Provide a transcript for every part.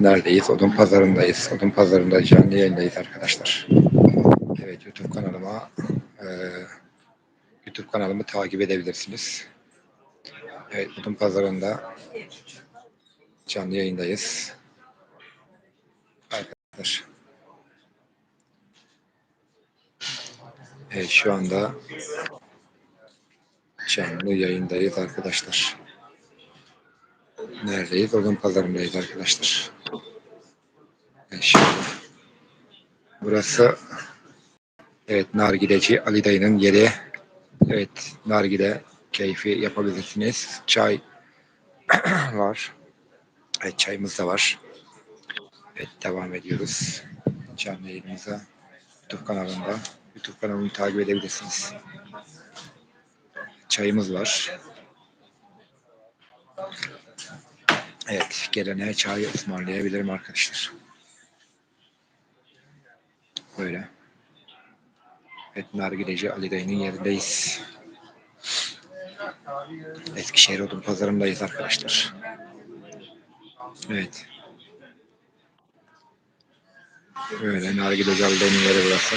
Neredeyiz? Odun pazarındayız. Odun pazarında canlı yayındayız arkadaşlar. Evet YouTube kanalıma e, YouTube kanalımı takip edebilirsiniz. Evet Odun pazarında canlı yayındayız. Arkadaşlar. Evet şu anda canlı yayındayız arkadaşlar. Neredeyiz? Odun pazarındayız arkadaşlar. Evet, şimdi burası evet nargileci Ali dayının yeri. Evet nargile keyfi yapabilirsiniz. Çay var. Evet çayımız da var. Evet devam ediyoruz. Canlı yayınımıza YouTube kanalında. YouTube kanalımı takip edebilirsiniz. Çayımız var. Evet, gelene çay ısmarlayabilirim arkadaşlar. Böyle. Evet, Nargileci Ali Dayı'nın yerindeyiz. Eskişehir Odun Pazarı'ndayız arkadaşlar. Evet. Böyle Nargileci Ali Dayı'nın yeri burası.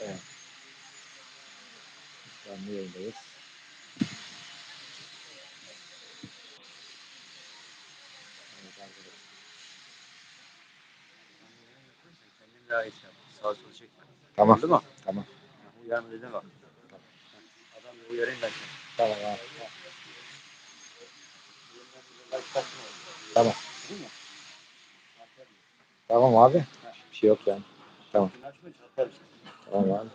Evet. Canlı yayındayız. Evet arkadaşlar. Kendin daha iyi yap. Sağa sola çekme. Tamam. Oldu mu? Tamam. Uyarma dediğine bak. Adam bir uyarayım ben seni. Tamam abi. Tamam. Tamam abi. Bir şey yok yani. Tamam. Tamam abi.